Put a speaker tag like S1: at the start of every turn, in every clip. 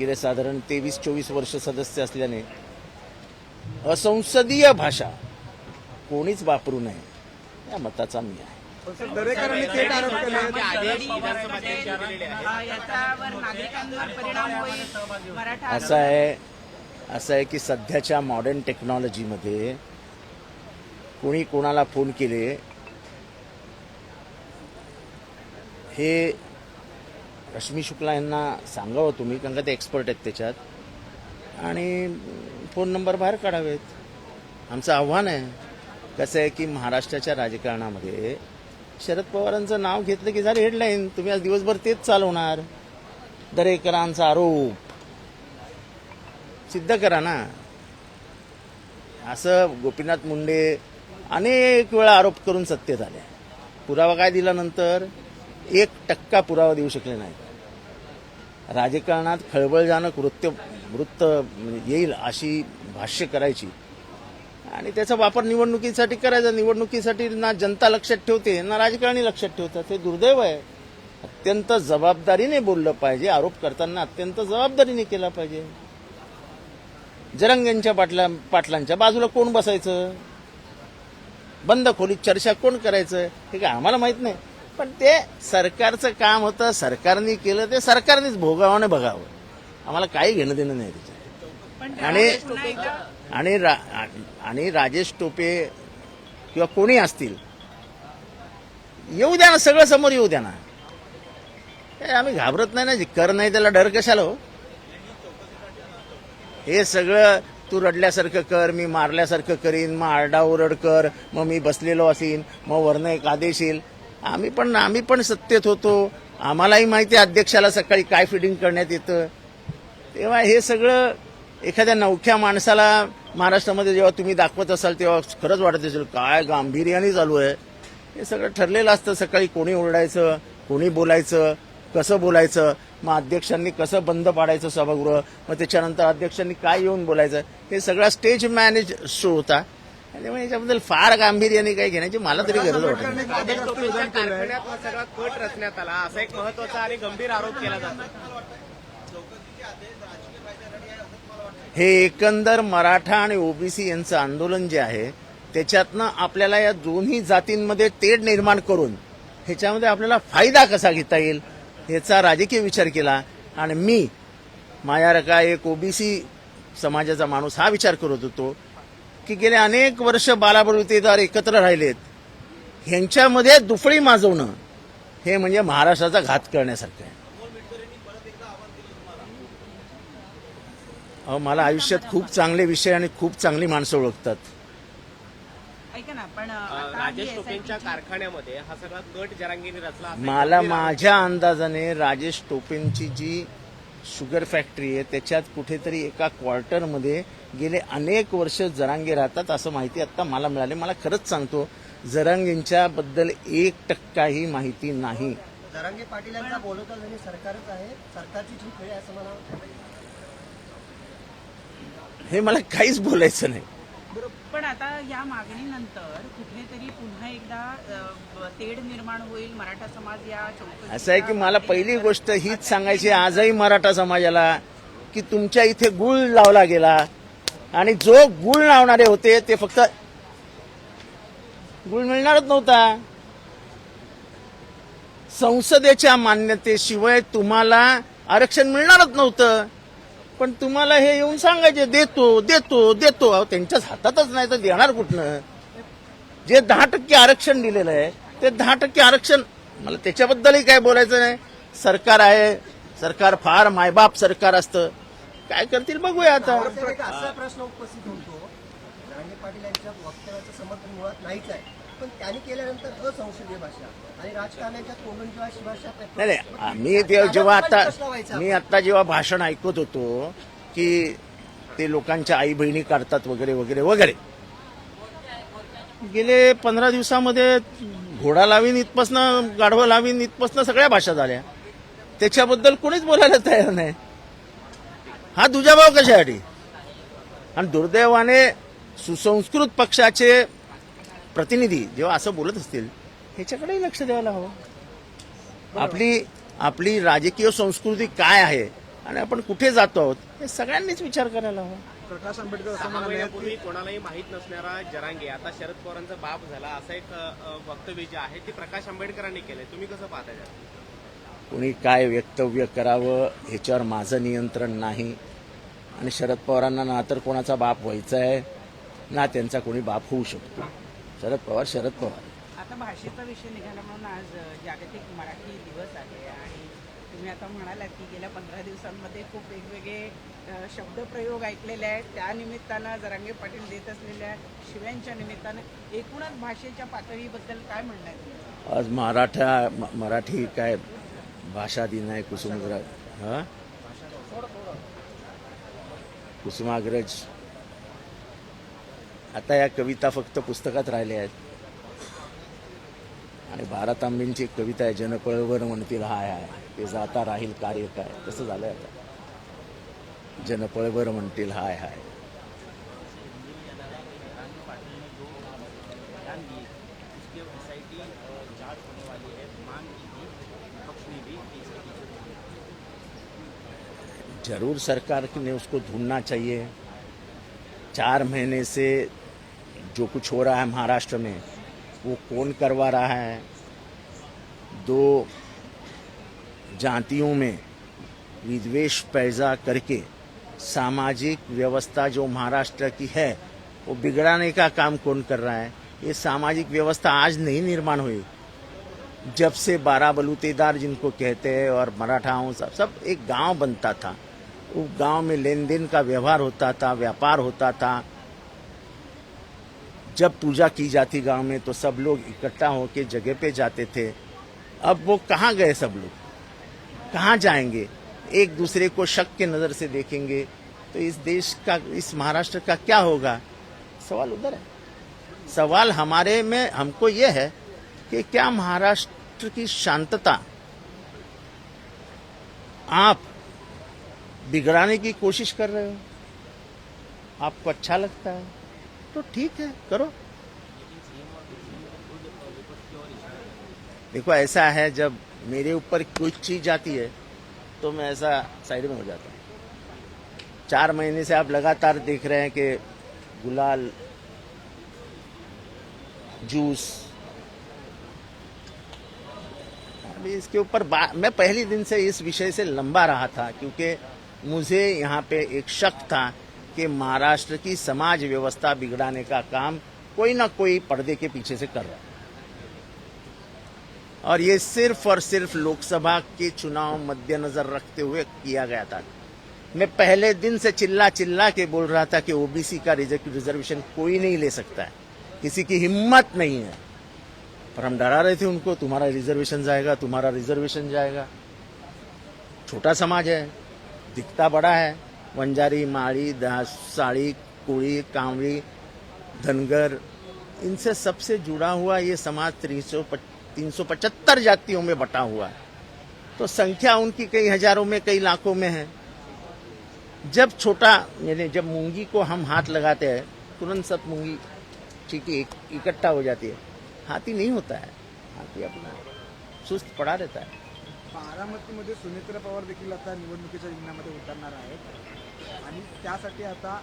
S1: गेले साधारण तेवीस चोवीस वर्ष सदस्य असल्याने असंसदीय भाषा कोणीच वापरू नये या मताचा मी आहे.
S2: दरेकरांनी थेट आरोप केले
S1: असं आहे असं आहे की सध्याच्या मॉडर्न टेक्नॉलॉजीमध्ये कोणी कोणाला फोन केले हे रश्मी शुक्ला यांना सांगावं तुम्ही कारण का ते एक्सपर्ट आहेत त्याच्यात. आणि फोन नंबर बाहेर काढावेत. आमचं आव्हान आहे कसं आहे की महाराष्ट्राच्या राजकारणामध्ये शरद पवारांचं नाव घेतलं की झाली हेडलाईन तुम्ही आज दिवसभर तेच चालवणार. दरेकरांचा आरोप. सिद्ध करा ना. असं गोपीनाथ मुंडे अनेक वेळा आरोप करून सत्तेत आले पुरावा काय दिला नंतर? एक टक्का पुरावा देऊ शकले नाही. राजकारणात खळबळजनक वृत्त वृत्त येईल अशी भाष्य करायची. आणि त्याचा वापर निवडणुकीसाठी करायचा. निवडणुकीसाठी ना जनता लक्षात ठेवते ना राजकारणी लक्षात ठेवतात. हे दुर्दैव आहे. अत्यंत जबाबदारीने बोललं पाहिजे. आरोप करताना अत्यंत जबाबदारीने केला पाहिजे. जरंग्यांच्या पाटला पाटलांच्या बाजूला कोण बसायचं? बंद खोलीत चर्चा कोण करायचं? हे काय आम्हाला माहीत नाही. पण ते सरकारचं काम होतं सरकारने केलं ते सरकारनेच भोगावं आणि बघावं. आम्हाला काही घेणं देणं नाही त्याच्यात. आणि आणि रा, आणि राजेश टोपे किंवा कोणी असतील येऊ द्या ना सगळं समोर येऊ द्या ना. आम्ही घाबरत नाही ना जे कर नाही त्याला डर कशाला हो? हे सगळं तू रडल्यासारखं कर मी मारल्यासारखं करीन मग आरडाओरड कर मग मी बसलेलो असीन मग वरनं एक आदेश येईल. आम्ही पण आम्ही पण सत्तेत होतो. आम्हालाही माहिती आहे अध्यक्षाला सकाळी काय फिटिंग करण्यात येतं. तेव्हा हे सगळं एखाद्या नवख्या माणसाला महाराष्ट्रामध्ये जेव्हा तुम्ही दाखवत असाल तेव्हा खरंच वाटत असेल काय गांभीर्याने चालू आहे. हे सगळं ठरलेलं असतं. सकाळी कोणी ओरडायचं कोणी बोलायचं कसं बोलायचं? मग अध्यक्षांनी कसं बंद पाडायचं सभागृह? मग त्याच्यानंतर अध्यक्षांनी काय येऊन बोलायचं? हे सगळा स्टेज मॅनेज शो होता. त्यामुळे याच्याबद्दल फार गांभीर्याने काही घेण्याची मला तरी गरज वाटत
S3: हा सगळा कट रचण्यात आला. असा एक महत्त्वाचा आणि गंभीर आरोप केला जातो.
S1: हे एकंदर मराठा आणि ओबीसी यांचं आंदोलन जे आहे त्याच्यातनं आपल्याला या दोन्ही जातींमध्ये तेढ निर्माण करून ह्याच्यामध्ये आपल्याला फायदा कसा घेता येईल याचा राजकीय विचार केला. आणि मी मायारका एक ओबीसी समाजाचा माणूस हा विचार करत होतो. की गेले अनेक वर्ष बालाबलुतेदार एकत्र राहिलेत. ह्यांच्यामध्ये दुफळी माजवणं हे म्हणजे महाराष्ट्राचा घात करण्यासारखं आहे. अहो मला आयुष्यात खूप चांगले विषय आणि खूप चांगली माणसं ओळखतात.
S4: ऐका ना पण आता
S3: राजेश टोपेंच्या कारखान्यामध्ये हा सगळा कट जरांगीने रचला.
S1: मला माझ्या अंदाजाने राजेश टोपेंची जी शुगर फॅक्टरी आहे त्याच्यात कुठेतरी एका क्वार्टरमध्ये गेले अनेक वर्ष जरांगे राहतात असं माहिती आता मला मिळाली. मला खरंच सांगतो जरांगेंच्या बद्दल एक टक्काही माहिती नाही.
S5: जरांगे पाटील यांचा बोलवता त्यांनी सरकारच आहे सरकारची चूक आहे असं मला
S1: हे मला काहीच बोलायचं नाही.
S4: पण आता या मागणीनंतर कुठेतरी पुन्हा एकदा तेढ निर्माण होईल मराठा समाज या चौकशीच्या
S1: असं आहे की मला पहिली गोष्ट हीच सांगायची आजही मराठा समाजाला की तुमच्या इथे गुळ लावला गेला आणि जो गुळ लावणारे होते ते फक्त गुळ मिळणारच नव्हता. संसदेच्या मान्यतेशिवाय तुम्हाला आरक्षण मिळणारच नव्हतं. पण तुम्हाला हे येऊन सांगायचे देतो देतो देतो. त्यांच्याच हातातच नाही तर देणार कुठनं? जे दहा टक्के आरक्षण दिलेलं आहे ते दहा टक्के आरक्षण. मला त्याच्याबद्दलही काय बोलायचं नाही. सरकार आहे. सरकार फार मायबाप सरकार असतं. काय करतील बघूया आता.
S5: असा प्रश्न उपस्थित होतो. जरांगे पाटील यांच्या वक्तव्याचं समर्थन मुळात नाहीच आहे. पण त्यांनी केल्यानंतर असंसदीय भाषा आणि राजकारणाच्या कोंडूंची भाषा
S1: नाही नाही. मी जेव्हा आता मी आता जेव्हा भाषण ऐकत होतो की ते लोकांच्या आई बहिणी काढतात वगैरे वगैरे वगैरे. गेले पंधरा दिवसामध्ये घोडा लावीन इथपासनं गाढवं लावीन इथपासनं सगळ्या भाषा झाल्या. त्याच्याबद्दल कोणीच बोलायला तयार नाही. हा दुजाभाव कशासाठी? आणि दुर्दैवाने सुसंस्कृत पक्षाचे प्रतिनिधी जेव्हा असं बोलत असतील ह्याच्याकडेही लक्ष द्यायला हवं. आपली आपली राजकीय संस्कृती काय आहे आणि आपण कुठे जातो आहोत हे सगळ्यांनीच विचार करायला हवा.
S2: प्रकाश आंबेडकर असं म्हणाले
S3: महिन्यापूर्वी कोणालाही माहीत नसणारा जरांगे आता शरद पवारांचा बाप झाला असं एक वक्तव्य जे आहे ते प्रकाश आंबेडकरांनी केलंय. तुम्ही कसं पाहता
S1: कोणी काय वक्तव्य करावं ह्याच्यावर माझं नियंत्रण नाही. आणि शरद पवारांना ना तर कोणाचा बाप व्हायचा आहे ना त्यांचा कोणी बाप होऊ शकतो. शरद पवार शरद पवार.
S4: आता भाषेचा विषय निघाला म्हणून आज जागतिक मराठी दिवस आहे आणि तुम्ही आता म्हणालात की गेल्या पंधरा दिवसांमध्ये खूप वेगवेगळे शब्दप्रयोग ऐकलेले आहेत. त्या निमित्तानं जरांगे पाटील देत असलेल्या शिव्यांच्या निमित्तानं एकूणच भाषेच्या पातळीबद्दल काय म्हणणं आहे?
S1: आज मराठा म- मराठी काय भाषा दिन आहे कुसुमाग्रज हा? कुसुमाग्रज. आता या कविता फक्त पुस्तकात राहिल्या आहेत. आणि भारतांबींची एक कविता आहे जनपळवर म्हणतील हाय हाय. ते जाता राहील कार्य काय? तसं झालंय आता. जनपळवर म्हणतील हाय हाय. जरूर सरकार ने उसको ढूंढना चाहिए। चार महीने से जो कुछ हो रहा है महाराष्ट्र में वो कौन करवा रहा है? दो जातियों में विद्वेष पैदा करके सामाजिक व्यवस्था जो महाराष्ट्र की है, वो बिगड़ाने का काम कौन कर रहा है? ये सामाजिक व्यवस्था आज नहीं निर्माण हुई। जब से बारह बलूतेदार जिनको कहते हैं और मराठाओं सब सब एक गाँव बनता था। उस गाँव में लेन देन का व्यवहार होता था, व्यापार होता था। जब पूजा की जाती गाँव में तो सब लोग इकट्ठा होकर जगह पे जाते थे। अब वो कहाँ गए सब लोग? कहाँ जाएँगे? एक दूसरे को शक के नज़र से देखेंगे। तो इस देश का, इस महाराष्ट्र का क्या होगा? सवाल उधर है। सवाल हमारे में हमको ये है कि क्या महाराष्ट्र की शांतता आप बिगड़ाने की कोशिश कर रहे हो? आपको अच्छा लगता है? तो ठीक है, करो। देखो, ऐसा है, जब मेरे ऊपर कोई चीज़ जाती है तो मैं ऐसा साइड में हो जाता हूँ। चार महीने से आप लगातार देख रहे हैं कि गुलाल, जूस, अभी इसके ऊपर मैं पहले दिन से इस विषय से लंबा रहा था, क्योंकि मुझे यहाँ पे एक शक था कि महाराष्ट्र की समाज व्यवस्था बिगड़ाने का काम कोई ना कोई पर्दे के पीछे से कर रहा है। और ये सिर्फ़ और सिर्फ़ लोकसभा के चुनाव मद्देनजर रखते हुए किया गया था। मैं पहले दिन से चिल्ला चिल्ला के बोल रहा था कि ओबीसी का रिजर्वेशन कोई नहीं ले सकता है। किसी की हिम्मत नहीं है। पर हम डरा रहे थे उनको, तुम्हारा रिजर्वेशन जाएगा, तुम्हारा रिजर्वेशन जाएगा। छोटा समाज है, दिखता बड़ा है। वंजारी, माड़ी दास साड़ी, कुड़ी, कांवड़ी, धनगर, इनसे सबसे जुड़ा हुआ ये समाज तीन सौ तीन सौ पचहत्तर जातियों में बटा हुआ है। तो संख्या उनकी कई हज़ारों में, कई लाखों में है। जब छोटा, यानी जब मूँगी को हम हाथ लगाते हैं, तुरंत सब मूँगी चीटी इकट्ठा हो जाती है। हाथी नहीं होता है। हाथी अपना सुस्त पड़ा रहता है।
S2: बारामतीमध्ये सुनेत्रा पवार देखील आता निवडणुकीच्या रिंगणामध्ये उतरणार आहेत. आणि त्यासाठी आता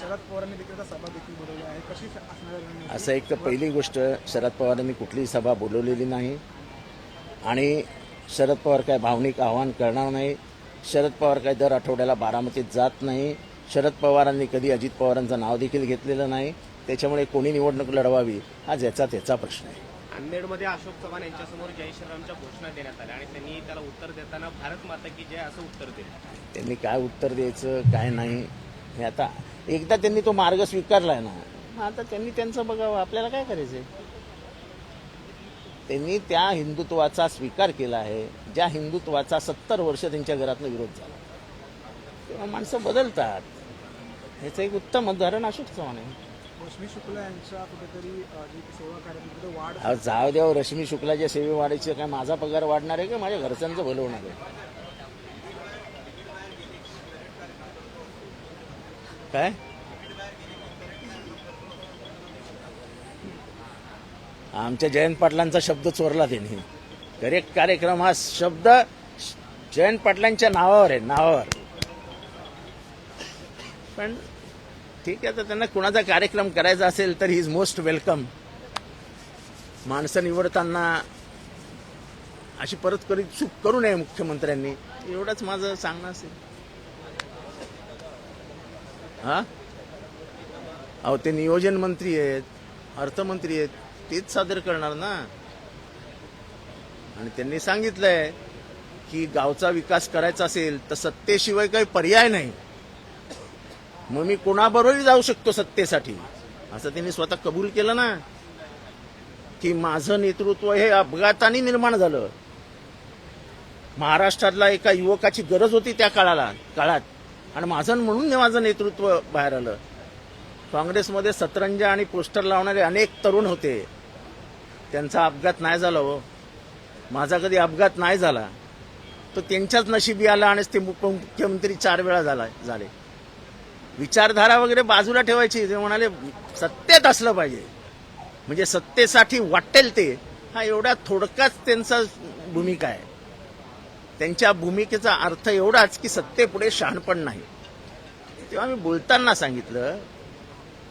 S2: शरद पवारांनी देखील सभा देखील बोलवली आहे. कशी असणार
S1: असं एक तर पहिली गोष्ट शरद पवारांनी कुठलीही सभा बोलवलेली नाही. आणि शरद पवार काय भावनिक आव्हान करणार नाही. शरद पवार काय दर आठवड्याला बारामतीत जात नाही. शरद पवारांनी कधी अजित पवारांचं नाव देखील घेतलेलं नाही. त्याच्यामुळे कोणी निवडणूक लढवावी हा ज्याचा त्याचा प्रश्न आहे.
S3: नांदेडमध्ये अशोक चव्हाण यांच्यासमोर जय श्रीरामच्या घोषणा देण्यात आल्या आणि त्यांनी त्याला उत्तर देताना भारत माता की जय असं उत्तर दिलं.
S1: त्यांनी काय उत्तर द्यायचं काय नाही हे आता एकदा त्यांनी तो मार्ग स्वीकारलाय ना. मग आता त्यांनी त्यांचं बघावं आपल्याला काय करायचंय? त्यांनी त्या हिंदुत्वाचा स्वीकार केला आहे ज्या हिंदुत्वाचा सत्तर वर्ष त्यांच्या घरातनं विरोध झाला. तेव्हा माणसं बदलतात. ह्याचं एक उत्तम उदाहरण अशोक चव्हाण आहे.
S2: रश्मी शुक्ला यांच्या कुठेतरी अं, जी सेवा कार्यामध्ये वाढ
S1: अहो, जाऊ द्या रश्मी शुक्लाच्या सेवे वाढायची काय? माझा पगार वाढणार आहे का? माझ्या घरच्यांचं भलं होणार आहे. काय? आमच्या जयंत पाटलांचा शब्द चोरला त्यांनी. करेक्ट कार्यक्रम हा शब्द जयंत पाटलांच्या नावावर आहे नावावर. पण ठीक आहे तर त्यांना कुणाचा कार्यक्रम करायचा असेल तर ही इज मोस्ट वेलकम माणसं निवडताना अशी परत करी चूक करू नये मुख्यमंत्र्यांनी. एवढंच माझं सांगणं असेल. हा? अहो ते नियोजन मंत्री आहेत अर्थमंत्री आहेत तेच सादर करणार ना. आणि त्यांनी सांगितलंय की गावचा विकास करायचा असेल तर सत्तेशिवाय काही पर्याय नाही. मग मी कोणाबरोबरही जाऊ शकतो सत्तेसाठी. असं त्यांनी स्वतः कबूल केलं ना. की माझं नेतृत्व हे अपघाताने निर्माण झालं. महाराष्ट्रातला एका युवकाची गरज होती त्या काळाला काळात. आणि माझं म्हणून माझं नेतृत्व बाहेर आलं. काँग्रेसमध्ये सतरंजा आणि पोस्टर लावणारे अनेक तरुण होते. त्यांचा अपघात नाही झाला हो. माझा कधी अपघात नाही झाला. तो त्यांच्याच नशिबी आला आणि ते उपमुख्यमंत्री चार वेळा झाला झाले. विचारधारा वगैरे बाजूला ठेवायची. ते म्हणाले सत्तेत असलं पाहिजे. म्हणजे सत्तेसाठी वाटेल ते. हा एवढा थोडकाच त्यांचा भूमिका आहे. त्यांच्या भूमिकेचा अर्थ एवढाच की सत्तेपुढे शहाणपण नाही. तेव्हा मी बोलताना सांगितलं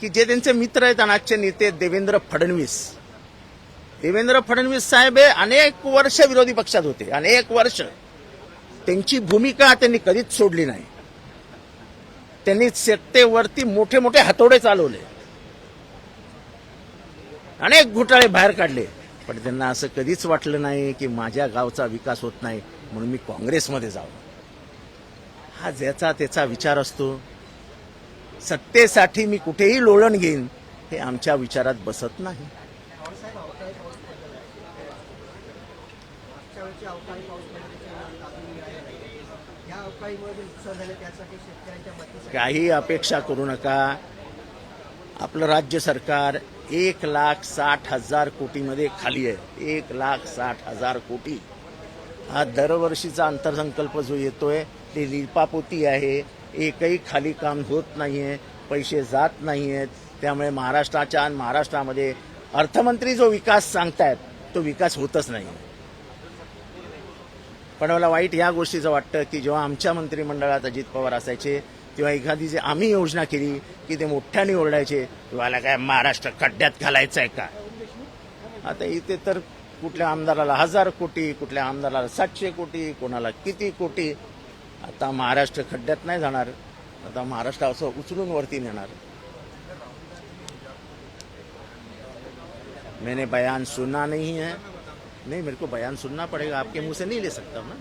S1: की जे त्यांचे मित्र आहेत आणि आजचे नेते देवेंद्र फडणवीस. देवेंद्र फडणवीस साहेब हे अनेक वर्ष विरोधी पक्षात होते. अनेक वर्ष. त्यांची भूमिका त्यांनी कधीच सोडली नाही. त्यांनी सत्तेवरती मोठे मोठे हातोडे चालवले. अनेक घोटाळे बाहेर काढले. पण त्यांना असं कधीच वाटलं नाही की माझ्या गावचा विकास होत नाही म्हणून मी काँग्रेसमध्ये जावं. हा ज्याचा त्याचा विचार असतो. सत्तेसाठी मी कुठेही लोळण घेईन हे आमच्या विचारात बसत नाही. काही अपेक्षा करू नका. आपलं राज्य सरकार एक लाख साठ हजार कोटीमध्ये खाली आहे. एक लाख साठ हजार कोटी. हा दरवर्षीचा अंतरसंकल्प जो येतोय ते लिपापोती आहे. एकही खाली काम होत नाही आहे पैसे जात नाही आहेत त्यामुळे महाराष्ट्राच्या आणि महाराष्ट्रामध्ये अर्थमंत्री जो विकास सांगतायत तो विकास होतच नाही पण मला वाईट या गोष्टीचं वाटतं की जेव्हा आमच्या मंत्रिमंडळात अजित पवार असायचे तेव्हा एखादी जे आम्ही योजना केली की ते मोठ्याने ओरडायचे तुम्हाला काय महाराष्ट्र खड्ड्यात घालायचं आहे का? आता इथे तर कुठल्या आमदाराला हजार कोटी कुठल्या आमदाराला सातशे कोटी कोणाला किती कोटी? आता महाराष्ट्र खड्ड्यात नाही जाणार. आता महाराष्ट्र असं उचलून वरती नेणार. मैंने बयान सुना नहीं है. नहीं मेरे को बयान सुनना पड़ेगा आपके मुंह से नहीं ले सकता हूँ ना